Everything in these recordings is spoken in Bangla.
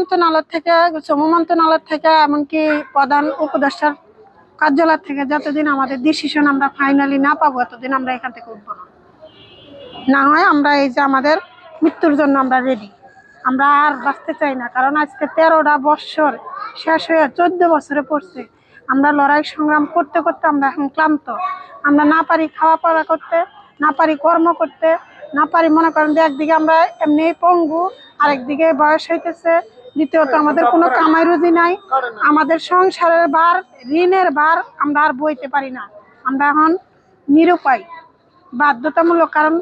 মন্ত্রণালয় থেকে শ্রম মন্ত্রণালয় থেকে, এমনকি প্রধান উপদেষ্টার কার্যালয় থেকে যতদিন আমাদের ডিসিশন আমরা ফাইনালি না পাবো ততদিন আমরা এখান থেকে উঠবো না। না হয় আমরা এই যে আমাদের মৃত্যুর জন্য আমরা রেডি আমরা আর বাঁচতে চাই না, কারণ আজকে তেরোটা বৎসর শেষ হয়ে চোদ্দ বছরে পড়ছে। আমরা লড়াই সংগ্রাম করতে করতে আমরা এখন ক্লান্ত। আমরা না পারি খাওয়া পড়া করতে, না পারি কর্ম করতে, না পারি মনে করেন যে একদিকে আমরা এমনি পঙ্গু, আরেকদিকে বয়স হইতেছে দ্বিতীয়ত আমাদের কোনো কামাই রুজি নাই। আমাদের সংসারের বার ঋণের বার আমরা আর বইতে পারি না। আমরা এখন নিরুপায় বাধ্যতামূলক কারণ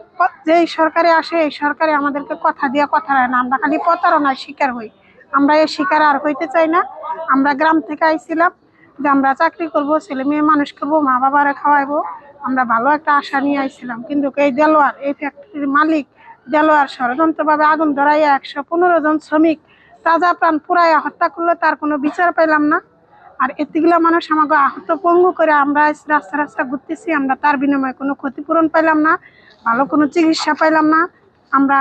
যেই সরকারে আসে এই সরকারে আমাদেরকে কথা দিয়ে কথা রায় না। আমরা খালি প্রতারণার শিকার হই। আমরা এই শিকার আর হইতে চাই না। আমরা গ্রাম থেকে আইছিলাম যে আমরা চাকরি করব ছেলে মেয়ে মানুষ করব মা বাবারা খাওয়াইবো। আমরা ভালো একটা আশা নিয়ে আইছিলাম। কিন্তু এই দেলোয়ার এই ফ্যাক্টরির মালিক দেলোয়ার ষড়যন্ত্রভাবে আগুন ধরাইয়া একশো পনেরো জন শ্রমিক তাজা প্রাণ পুরাইয়া হত্যা করলে তার কোনো বিচার পেলাম না। আর এতগুলা মানুষ আমাকে আহত পঙ্গু করে আমরা রাস্তা রাস্তা ঘুরতেছি, আমরা তার বিনিময়ে কোনো ক্ষতিপূরণ পাইলাম না, ভালো কোনো চিকিৎসা পাইলাম না। আমরা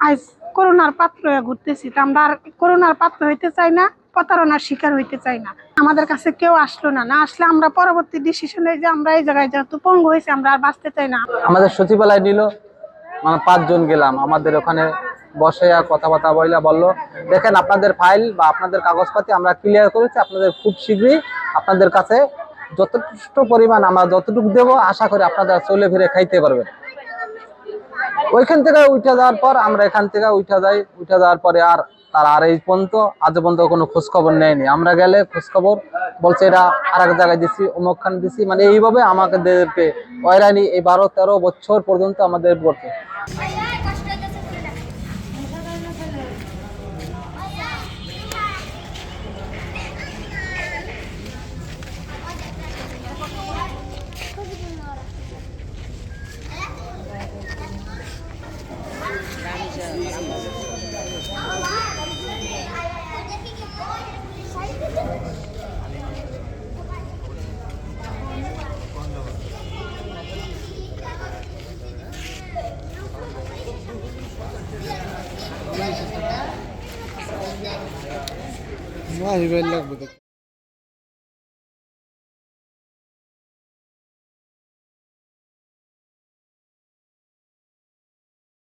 আজ করোনার পাত্র হয়ে ঘুরতেছি, তা আমরা আর করোনার পাত্র হইতে চাই না, প্রতারণার শিকার হইতে চাই না। আমাদের কাছে কেউ আসলো না না আসলে আমরা পরবর্তী ডিসিশনে যে আমরা এই জায়গায় যেহেতু পঙ্গু হয়েছে, আমরা আর বাঁচতে চাই না। আমাদের সচিবালয় নিল মানে পাঁচজন গেলাম, আমাদের ওখানে বসে আর কথাবার্তা বইলা বলল। দেখেন আপনাদের ফাইল বা আপনাদের কাগজপাতি আমরা ক্লিয়ার করেছি, আপনাদের খুব শীঘ্রই আপনাদের কাছে যথেষ্ট পরিমাণ আমরা যতটুকু দেবো, আশা করি আপনারা চলে ফিরে খাইতে পারবেন। ওইখান থেকে উঠে যাওয়ার পর আমরা এখান থেকে উঠে যাই উঠে যাওয়ার পরে আর তার আর এই পর্যন্ত, আজ পর্যন্ত কোনো খোঁজখবর নেয়নি। আমরা গেলে খোঁজখবর বলছে এটা আর এক জায়গায় দিছি অমুক খান দিছি মানে এইভাবে আমাদেরকে হয়রানি এই বারো তেরো বছর পর্যন্ত আমাদের করছে লাগবে